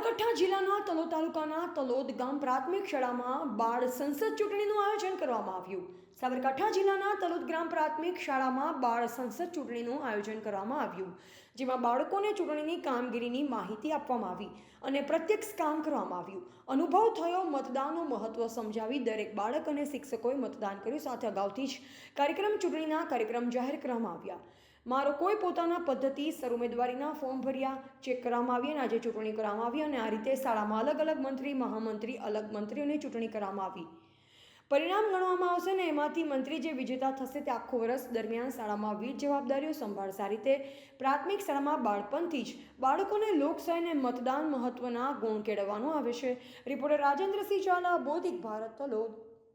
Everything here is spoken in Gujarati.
સાબરકાંઠા જિલ્લાના તલોદ તાલુકાના તલોદ ગામ પ્રાથમિક શાળામાં બાળ સંસદ ચૂંટણીનું આયોજન કરવામાં આવ્યું. સાબરકાંઠા જિલ્લાના તલોદ ગ્રામ પ્રાથમિક શાળામાં બાળ સંસદ ચૂંટણીનું આયોજન કરવામાં આવ્યું, જેમાં બાળકોને ચૂંટણીની કામગીરીની માહિતી આપવામાં આવી અને પ્રત્યક્ષ કામ કરવામાં આવ્યું. અનુભવ થયો મતદાનનું મહત્વ સમજાવી દરેક બાળક અને શિક્ષકોએ મતદાન કર્યું. સાથે અગાઉથી જ કાર્યક્રમ ચૂંટણીના કાર્યક્રમ જાહેર કરવામાં આવ્યા. મારો કોઈ પોતાના પદ્ધતિ, સર ઉમેદવારીના ફોર્મ ભર્યા, ચેક કરવામાં આવી અને આજે ચૂંટણી કરવામાં આવી અને આ રીતે શાળામાં અલગ અલગ મંત્રી, મહામંત્રી, અલગ મંત્રીઓની ચૂંટણી કરવામાં આવી. પરિણામ ગણવામાં આવશે ને એમાંથી મંત્રી જે વિજેતા થશે તે આખું વર્ષ દરમિયાન શાળામાં વિવિધ જવાબદારીઓ સંભાળશે. આ રીતે પ્રાથમિક શાળામાં બાળપણથી જ બાળકોને લોકશાહી અને મતદાન મહત્વના ગુણ કેળવવાનું આવે છે. રિપોર્ટર રાજેન્દ્રસિંહ ઝાલા બૌદ્ધિક ભારત, તલોદ.